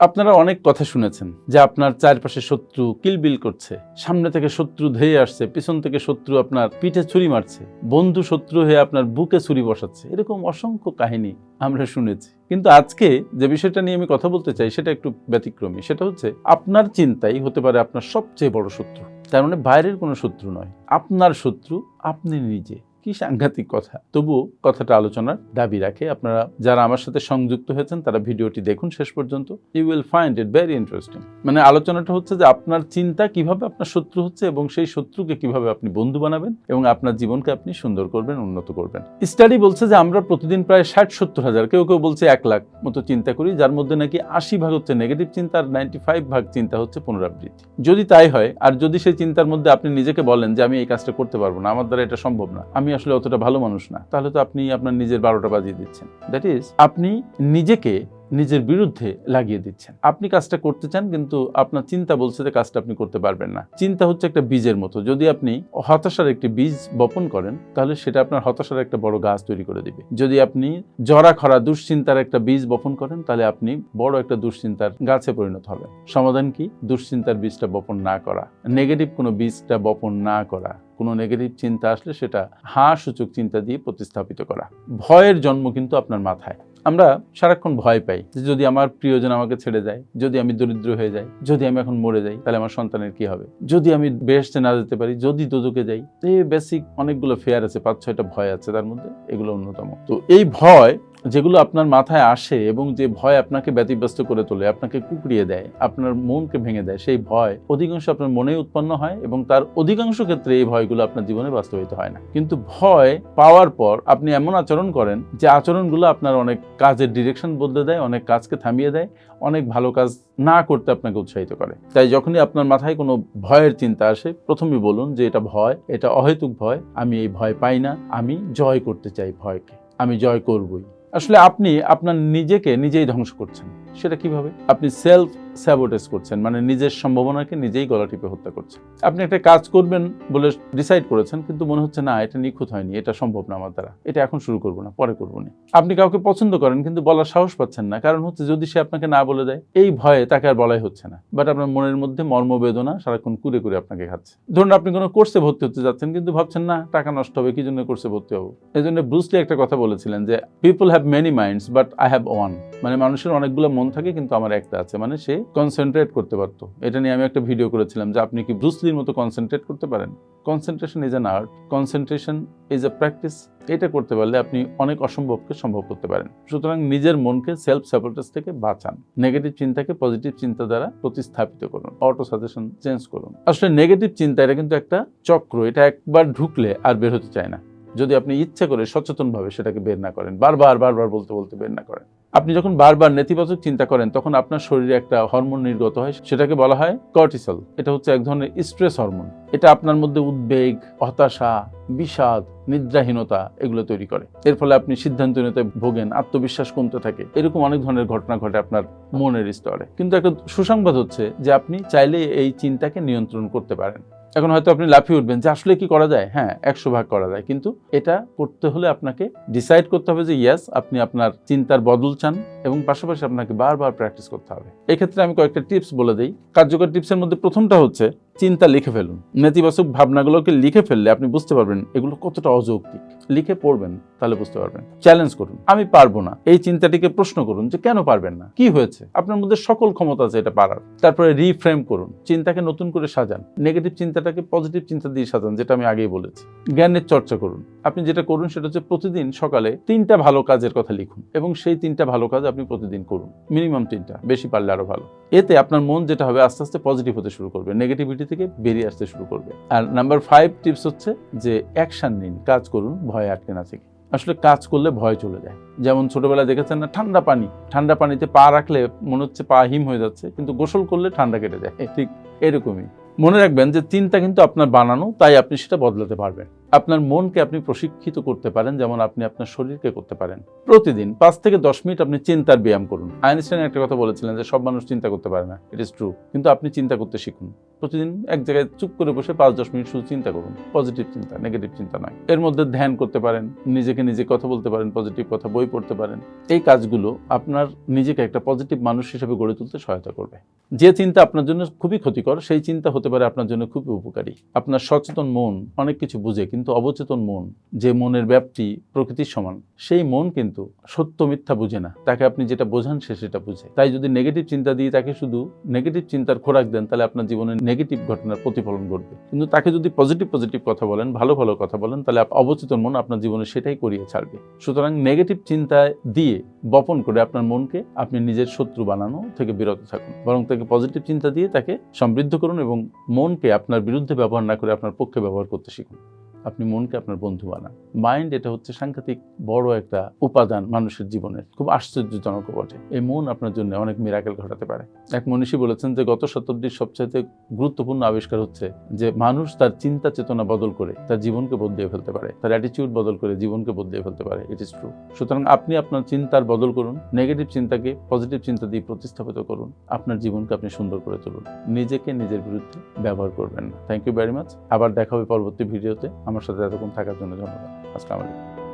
আপনারা অনেক কথা শুনেছেন যে আপনার চারপাশে শত্রু কিলবিল করছে। সামনে থেকে শত্রু ধেয়ে আসছে, পিছন থেকে শত্রু আপনার পিঠে ছুরি মারছে, বন্ধু শত্রু হয়ে আপনার বুকে ছুরি বসাচ্ছে। এরকম অসংখ্য কাহিনী আমরা শুনেছি। কিন্তু আজকে যে বিষয়টা নিয়ে আমি কথা বলতে চাই, সেটা একটু ব্যতিক্রমী। সেটা হচ্ছে, আপনার চিন্তাই হতে পারে আপনার সবচেয়ে বড় শত্রু। তার মানে বাইরের কোনো শত্রু নয়। আপনার শত্রু আপনি নিজে। কি সাংঘাতিক কথা? তবুও কথাটা আলোচনার দাবি রাখে। আপনারা যারা আমার সাথে সংযুক্ত হয়েছেন, তারা ভিডিওটি দেখুন শেষ পর্যন্ত। You will find it very interesting মানে আলোচনাটা হচ্ছে যে আপনার চিন্তা কীভাবে আপনার শত্রু হচ্ছে এবং সেই শত্রুকে কীভাবে আপনি বন্ধু বানাবেন এবং আপনার জীবনকে আপনি সুন্দর করবেন, উন্নত করবেন। স্টাডি বলছে যে আমরা প্রতিদিন প্রায় ষাট সত্তর হাজার, কেউ কেউ বলছে এক লাখ মতো চিন্তা করি, যার মধ্যে নাকি আশি ভাগ হচ্ছে নেগেটিভ চিন্তা আর নাইনটি ফাইভ ভাগ চিন্তা হচ্ছে পুনরাবৃত্তি। যদি তাই হয়, আর যদি সেই চিন্তার মধ্যে আপনি নিজেকে বলেন যে আমি এই কাজটা করতে পারব না, আমার দ্বারা এটা সম্ভব না, আমি আসলে অতটা ভালো মানুষ না, তাহলে তো আপনি আপনার নিজের বারোটা বাজিয়ে দিচ্ছেন। দ্যাট ইজ আপনি নিজেকে নিজের বিরুদ্ধে লাগিয়ে দিচ্ছেন। আপনি কাজটা করতে চান, কিন্তু আপনার চিন্তা বলছে যে কাজটা আপনি করতে পারবেন না। চিন্তা হচ্ছে একটা বীজের মতো। যদি আপনি হতাশার একটি বীজ বপন করেন, তাহলে সেটা আপনার হতাশার একটা বড় গাছ তৈরি করে দিবে। যদি আপনি জরা খরা দুশ্চিন্তার একটা বীজ বপন করেন, তাহলে আপনি বড় একটা দুশ্চিন্তার গাছে পরিণত হবেন। সমাধান কি? দুশ্চিন্তার বীজটা বপন না করা। নেগেটিভ কোনো বীজটা বপন না করা। কোনো নেগেটিভ চিন্তা আসলে সেটা হাঁ সূচক চিন্তা দিয়ে প্রতিস্থাপিত করা। ভয়ের জন্ম কিন্তু আপনার মাথায়। আমরা সারাক্ষণ ভয় পাই যে যদি আমার প্রিয়জন আমাকে ছেড়ে যায়, যদি আমি দরিদ্র হয়ে যাই, যদি আমি এখন মরে যাই, তাহলে আমার সন্তানের কি হবে? যদি আমি বেহেস্তে না যেতে পারি, যদি দোজকে যাই এই বেসিক অনেকগুলো ফেয়ার আছে পাঁচ ছয়টা ভয় আছে তার মধ্যে, এগুলো অন্যতম। তো এই ভয় যেগুলো আপনার মাথায় আসে এবং যে ভয় আপনাকে ব্যতিব্যস্ত করে তোলে, আপনাকে কুকড়িয়ে দেয়, আপনার মনকে ভেঙে দেয়, সেই ভয় অধিকাংশ আপনার মনেই উৎপন্ন হয় এবং তার অধিকাংশ ক্ষেত্রে এই ভয়গুলো আপনার জীবনে বাস্তবায়িত হয় না। কিন্তু ভয় পাওয়ার পর আপনি এমন আচরণ করেন যে আচরণগুলো আপনার অনেক কাজের ডিরেকশন বদলে দেয়, অনেক কাজকে থামিয়ে দেয়, অনেক ভালো কাজ না করতে আপনাকে উৎসাহিত করে। তাই যখনই আপনার মাথায় কোনো ভয়ের চিন্তা আসে, প্রথমেই বলুন যে এটা ভয়, এটা অহেতুক ভয়, আমি এই ভয় পাই না, আমি জয় করতে চাই ভয়কে, আমি জয় করবই। আসলে আপনি আপনার নিজেকে নিজেই ধ্বংস করছেন। সেটা কীভাবে? আপনি সেলফ স্যাবোটেজ করছেন মানে নিজের সম্ভাবনাকে নিজেই গলা টিপে হত্যা করছেন। আপনি একটা কাজ করবেন বলে ডিসাইড করেছেন, কিন্তু মনে হচ্ছে না, এটা নিখুঁত হয়নি, এটা সম্ভব না আমার দ্বারা, এটা এখন শুরু করব না, পরে করব না। আপনি কাউকে পছন্দ করেন, কিন্তু বলার সাহস পাচ্ছেন না, কারণ হচ্ছে যদি সে আপনাকে না বলে দেয়, এই ভয়ে তাকে আর বলাই হচ্ছে না। বাট আপনার মনের মধ্যে মর্মবেদনা সারাক্ষণ কুরে কুরে আপনাকে খাচ্ছে। ধরুন আপনি কোনো কোর্সে ভর্তি হতে যাচ্ছেন, কিন্তু ভাবছেন, না, টাকা নষ্ট হবে, কি জন্য কোর্সে ভর্তি হব? এই জন্য ব্রুসলি একটা কথা বলেছিলেন যে people have many minds but I have one মানে মানুষের অনেকগুলো মন থাকে, কিন্তু আমার একটা আছে মানে সে কনসেন্ট্রেট করতে পারতো। এটা নিয়ে আমি একটা ভিডিও করেছিলাম যে আপনি কি ব্রুসলির মতো কনসেন্ট্রেট করতে পারেন? Concentration is an art concentration is a practice এটা করতে পারলে আপনি অনেক অসম্ভবকে সম্ভব করতে পারেন। সুতরাং নিজের মনকে সেলফ সাপোর্টেস থেকে বাঁচান। নেগেটিভ চিন্তাকে পজিটিভ চিন্তা দ্বারা প্রতিস্থাপিত করুন। অটো সাজেশন চেঞ্জ করুন। আসলে নেগেটিভ চিন্তা, এটা কিন্তু একটা চক্র। এটা একবার ঢুকলে আর বের হতে চায় না। যদি আপনি ইচ্ছে করে সচেতনভাবে সেটাকে বের না করেন, বারবার বারবার বলতে বলতে বের না করেন। আপনি যখন বারবার নেতিবাচক চিন্তা করেন, তখন আপনার শরীরে একটা হরমোন নির্গত হয়, সেটাকে বলা হয় কর্টিসল। এটা হচ্ছে এক ধরনের স্ট্রেস হরমোন। এটা আপনার মধ্যে উদ্বেগ, হতাশা, বিষাদ, নিদ্রাহীনতা এগুলো তৈরি করে। এর ফলে আপনি সিদ্ধান্তহীনতায় ভোগেন, আত্মবিশ্বাস কমতে থাকে। এরকম অনেক ধরনের ঘটনা ঘটে আপনার মনের স্তরে। কিন্তু একটা সুসংবাদ হচ্ছে যে, আপনি চাইলে এই চিন্তাকে নিয়ন্ত্রণ করতে পারেন। এখন হয়তো আপনি লাফিয়ে উঠবেন যে আসলে কি করা যায়? হ্যাঁ একশো ভাগ করা যায়। কিন্তু এটা করতে হলে আপনাকে ডিসাইড করতে হবে যে ইয়াস আপনি আপনার চিন্তার বদল চান এবং পাশাপাশি আপনাকে বারবার প্র্যাকটিস করতে হবে। এক্ষেত্রে আমি কয়েকটা টিপস বলে দিই। কার্যকর টিপসের মধ্যে প্রথমটা হচ্ছে চিন্তা লিখে ফেলুন। নেতিবাচক ভাবনাগুলোকে লিখে ফেললে আপনি বুঝতে পারবেন এগুলো কতটা অযৌক্তিক। লিখে পড়বেন, তাহলে বুঝতে পারবেন। চ্যালেঞ্জ করুন, আমি পারব না। এই চিন্তাটিকে প্রশ্ন করুন যে কেন পারবেন না? কি হয়েছে? আপনার মধ্যে সকল ক্ষমতা আছে এটা পারার। তারপরে রিফ্রেম করুন, চিন্তাকে নতুন করে সাজান। নেগেটিভ চিন্তাটাকে পজিটিভ চিন্তা দিয়ে সাজান, যেটা আমি আগেই বলেছি। জ্ঞানের চর্চা করুন। আপনি যেটা করুন সেটা হচ্ছে প্রতিদিন সকালে তিনটা ভালো কাজের কথা লিখুন এবং সেই তিনটা ভালো কাজ আপনি প্রতিদিন করুন। মিনিমাম তিনটা, বেশি পারলে আরও ভালো। এতে আপনার মন যেটা হবে আস্তে আস্তে পজিটিভ হতে শুরু করবে নেগেটিভিটি থেকে বেরিয়ে আসতে শুরু করবে। আর নাম্বার ফাইভ টিপস হচ্ছে যে অ্যাকশন নিন, কাজ করুন, ভয় আটকে না থেকে। আসলে কাজ করলে ভয় চলে যায়। যেমন ছোটবেলায় দেখেছেন না, ঠান্ডা পানি। ঠান্ডা পানিতে পা রাখলে মনে হচ্ছে পা হিম হয়ে যাচ্ছে, কিন্তু গোসল করলে ঠান্ডা কেটে যায়। ঠিক এরকমই। মনে রাখবেন যে চিন্তা কিন্তু আপনার বানানো, তাই আপনি সেটা বদলাতে পারবেন। আপনার মনকে আপনি প্রশিক্ষিত করতে পারেন, যেমন আপনি আপনার শরীরকে করতে পারেন। প্রতিদিন পাঁচ থেকে দশ মিনিট আপনি চিন্তার ব্যায়াম করুন। আইনস্টাইন একটা কথা বলেছিলেন যে, সব মানুষ চিন্তা করতে পারে না। ইট ইস ট্রু কিন্তু আপনি চিন্তা করতে শিখুন। প্রতিদিন এক জায়গায় চুপ করে বসে পাঁচ, দশ মিনিট শুধু চিন্তা করুন। পজিটিভ চিন্তা নেগেটিভ চিন্তা নয়। এর মধ্যে ধ্যান করতে পারেন, নিজেকে নিজে কথা বলতে পারেন পজিটিভ কথা বই পড়তে পারেন। এই কাজগুলো আপনার নিজেকে একটা পজিটিভ মানুষ হিসেবে গড়ে তুলতে সহায়তা করবে। যে চিন্তা আপনার জন্য খুবই ক্ষতিকর, সেই চিন্তা হতে পারে আপনার জন্য খুবই উপকারী। আপনার সচেতন মন অনেক কিছু বুঝে, কিন্তু অবচেতন মন, যে মনের ব্যাপ্তি প্রকৃতির সমান সেই মন কিন্তু সত্য মিথ্যা বুঝে না। তাকে আপনি যেটা বোঝান সে সেটা বুঝে। তাই যদি নেগেটিভ চিন্তা দিয়ে তাকে শুধু নেগেটিভ চিন্তার খোরাক দেন, তাহলে আপনার জীবনে নেগেটিভ ঘটনার প্রতিফলন ঘটবে। কিন্তু তাকে যদি পজিটিভ পজিটিভ কথা বলেন, ভালো ভালো কথা বলেন, তাহলে অবচেতন মন আপনার জীবনে সেটাই করিয়ে ছাড়বে। সুতরাং নেগেটিভ চিন্তা দিয়ে বপন করে আপনার মনকে আপনি নিজের শত্রু বানানো থেকে বিরত থাকুন। বরং তাকে পজিটিভ চিন্তা দিয়ে তাকে সমৃদ্ধ করুন এবং মনকে আপনার বিরুদ্ধে ব্যবহার না করে আপনার পক্ষে ব্যবহার করতে শিখুন। আপনি মনকে আপনার বন্ধু বানান। মাইন্ড এটা হচ্ছে সাংঘাতিক বড় একটা উপাদান মানুষের জীবনের খুব আশ্চর্যজনক বটে। এই মন আপনার জন্য অনেক মিরাকেল ঘটাতে পারে। এক মনীষী বলেছেন যে, গত শতাব্দীর সবচাইতে গুরুত্বপূর্ণ আবিষ্কার হচ্ছে যে, মানুষ তার চিন্তা চেতনা বদল করে তার জীবনকে বদলিয়ে ফেলতে পারে। তার অ্যাটিটিউড বদল করে জীবনকে বদলিয়ে ফেলতে পারে। ইট ইজ ট্রু সুতরাং আপনি আপনার চিন্তার বদল করুন নেগেটিভ চিন্তাকে পজিটিভ চিন্তা দিয়ে প্রতিস্থাপিত করুন। আপনার জীবনকে আপনি সুন্দর করে তুলুন। নিজেকে নিজের বিরুদ্ধে ব্যবহার করবেন না। থ্যাংক ইউ ভেরি মাচ আবার দেখা হবে পরবর্তী ভিডিওতে আমার সাথে এতক্ষণ থাকার জন্য ধন্যবাদ। আসসালামু আলাইকুম।